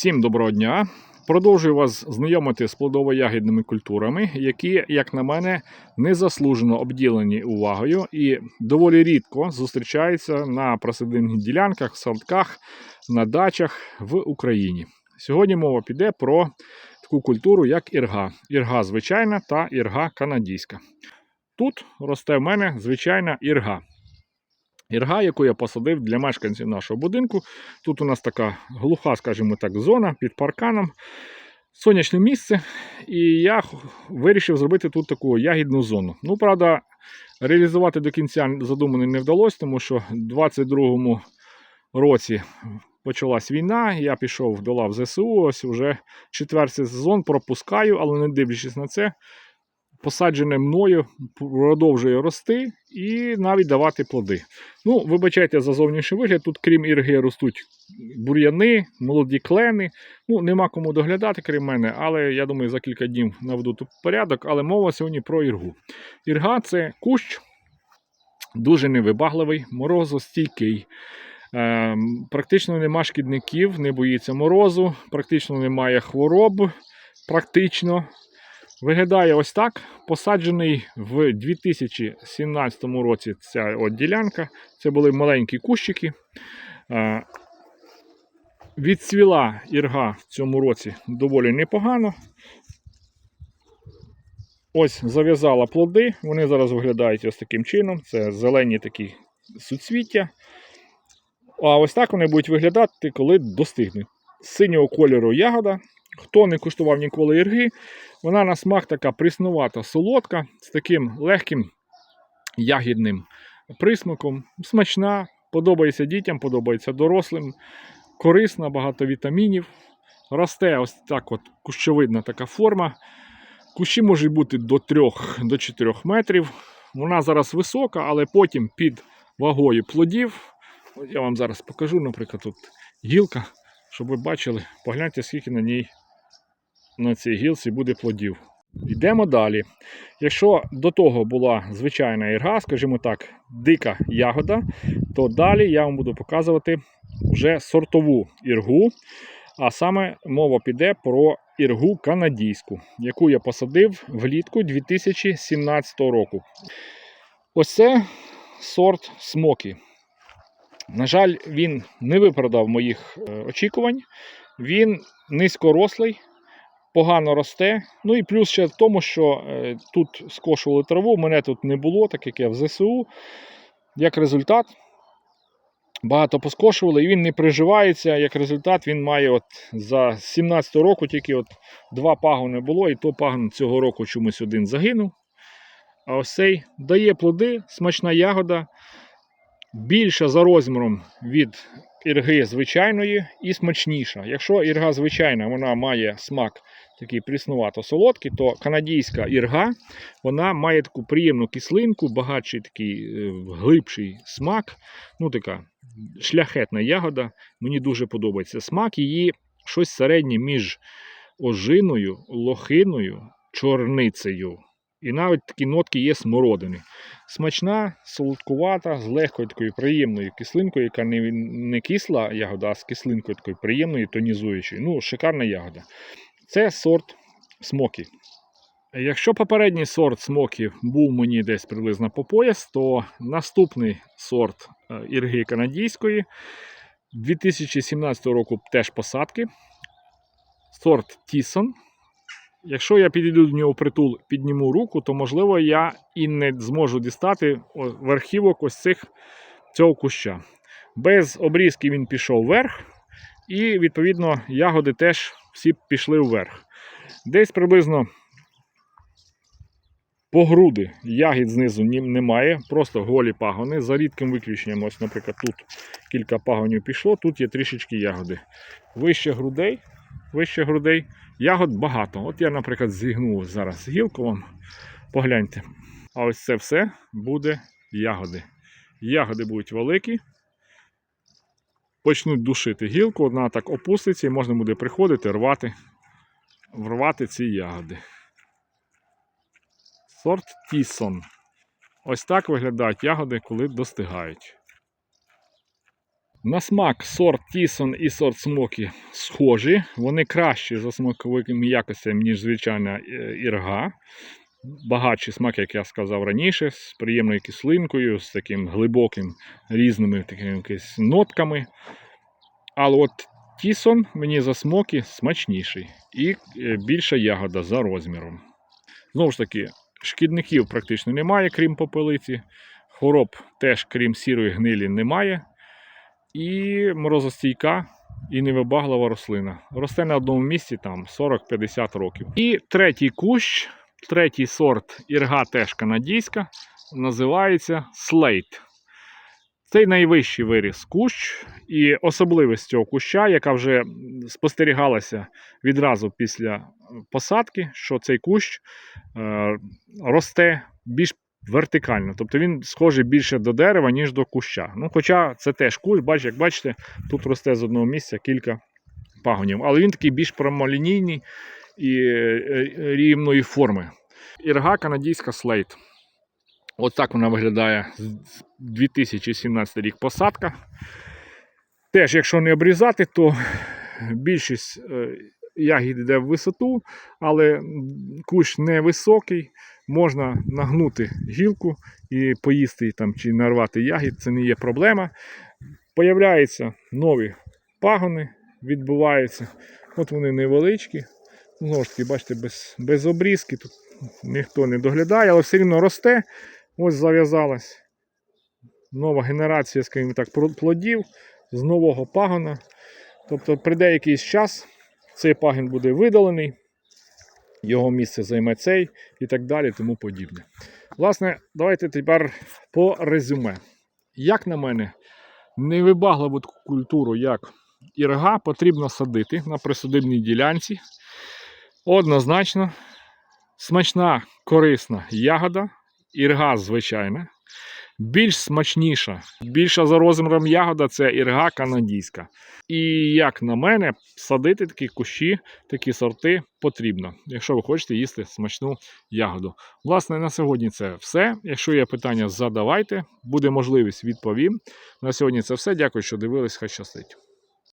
Всім доброго дня! Продовжую вас знайомити з плодово-ягідними культурами, які, як на мене, незаслужено обділені увагою і доволі рідко зустрічаються на присадибних ділянках, садках, на дачах в Україні. Сьогодні мова піде про таку культуру, як ірга. Ірга звичайна та ірга канадійська. Тут росте в мене звичайна ірга. Ірга, яку я посадив для мешканців нашого будинку. Тут у нас така глуха, скажімо так, зона під парканом, сонячне місце. І я вирішив зробити тут таку ягідну зону. Ну, правда, реалізувати до кінця задумане не вдалося, тому що в 22-му році почалась війна. Я пішов до лав ЗСУ. Ось вже четвертий сезон пропускаю, але не дивлячись на це, посаджене мною продовжує рости і навіть давати плоди. Ну, вибачайте за зовнішній вигляд. Тут, крім ірги, ростуть бур'яни, молоді клени. Ну, нема кому доглядати, крім мене, але я думаю, за кілька днів наведу тут порядок. Але мова сьогодні про іргу. Ірга це кущ дуже невибагливий, морозостійкий. Ем, практично нема шкідників, не боїться морозу, практично немає хвороб. Практично. Виглядає ось так. Посаджений в 2017 році ця от ділянка. Це були маленькі кущики. Е, Відцвіла ірга в цьому році доволі непогано. Ось зав'язала плоди. Вони зараз виглядають ось таким чином. Це зелені такі суцвіття. А ось так вони будуть виглядати, коли достигнуть. Синього кольору ягода. Хто не куштував ніколи ірги, вона на смак така приснувата, солодка, з таким легким ягідним присмаком. Смачна, подобається дітям, подобається дорослим, корисна, багато вітамінів. Росте ось так от кущовидна така форма. Кущі можуть бути до 3-4 метрів. Вона зараз висока, але потім під вагою плодів. Я вам зараз покажу, наприклад, тут гілка, щоб ви бачили, погляньте, скільки на ній на цій гілці буде плодів. Йдемо далі. Якщо до того була звичайна ірга, скажімо так, дика ягода, то далі я вам буду показувати вже сортову іргу. А саме мова піде про іргу канадійську, яку я посадив влітку 2017 року. Ось це сорт смокі. На жаль, він не виправдав моїх е, очікувань. Він низькорослий, погано росте. Ну і плюс ще в тому, що е, тут скошували траву, мене тут не було, так як я в ЗСУ. Як результат, багато поскошували, і він не приживається. Як результат, він має от за 17 року тільки от два пагони було, і то пагон цього року чомусь один загинув. А ось цей дає плоди, смачна ягода, більша за розміром від ірги звичайної і смачніша. Якщо ірга звичайна, вона має смак такий пріснувато-солодкий, то канадійська ірга вона має таку приємну кислинку, багатший такий е, глибший смак. Ну, така шляхетна ягода. Мені дуже подобається. Смак її щось середнє між ожиною, лохиною, чорницею. І навіть такі нотки є смородини. Смачна, солодкувата, з легкою такою приємною кислинкою, яка не, не кисла ягода, а з кислинкою такою приємною, тонізуючою. Ну, шикарна ягода. Це сорт смокі. Якщо попередній сорт смокі був мені десь приблизно по пояс, то наступний сорт е, ірги канадійської 2017 року теж посадки. Сорт Тісон. Якщо я підійду до нього притул, підніму руку, то можливо я і не зможу дістати верхівок ось цих цього куща. Без обрізки він пішов вверх, і відповідно ягоди теж всі пішли вверх. Десь приблизно по груди ягід знизу немає, просто голі пагони. За рідким виключенням, ось, наприклад, тут кілька пагонів пішло, тут є трішечки ягоди. Вище грудей, вище грудей ягод багато. От я, наприклад, зігнув зараз гілку вам. Погляньте. А ось це все буде ягоди. Ягоди будуть великі. Почнуть душити гілку, одна так опуститься і можна буде приходити, рвати, рвати ці ягоди. Сорт Тісон. Ось так виглядають ягоди, коли достигають. На смак сорт Тісон і сорт Смокі схожі. Вони кращі за смаковими якостями, ніж звичайна е, ірга. Багатший смак, як я сказав раніше, з приємною кислинкою, з таким глибоким різними такими нотками. Але от Тісон мені за смокі смачніший і е, більша ягода за розміром. Знову ж таки, шкідників практично немає, крім попелиці. Хвороб теж, крім сірої гнилі, немає. І морозостійка і невибаглива рослина. Росте на одному місці там 40-50 років. І третій кущ, третій сорт ірга теж канадійська, називається Слейт. Цей найвищий виріс кущ, і особливість цього куща, яка вже спостерігалася відразу після посадки, що цей кущ е, росте більш вертикально. Тобто він схожий більше до дерева, ніж до куща. Ну, хоча це теж кущ, бач, як бачите, тут росте з одного місця кілька пагонів. Але він такий більш прямолінійний і е, рівної форми. Ірга канадійська слейт. От так вона виглядає з 2017 рік посадка. Теж, якщо не обрізати, то більшість е, ягід йде в висоту, але кущ невисокий, можна нагнути гілку і поїсти там, чи нарвати ягід, це не є проблема. Появляються нові пагони, відбуваються. От вони невеличкі. Знову ж таки, бачите, без, без обрізки. Тут ніхто не доглядає, але все рівно росте. Ось зав'язалась нова генерація, скажімо так, плодів з нового пагона. Тобто прийде якийсь час, цей пагін буде видалений, його місце займе цей і так далі, тому подібне. Власне, давайте тепер по резюме. Як на мене, невибагливу таку культуру, як ірга, потрібно садити на присадибній ділянці. Однозначно, смачна, корисна ягода, ірга звичайна. Більш смачніша, більша за розміром ягода це ірга канадійська. І, як на мене, садити такі кущі, такі сорти потрібно, якщо ви хочете їсти смачну ягоду. Власне, на сьогодні це все. Якщо є питання, задавайте, буде можливість відповім. На сьогодні це все. Дякую, що дивились. Хай щастить.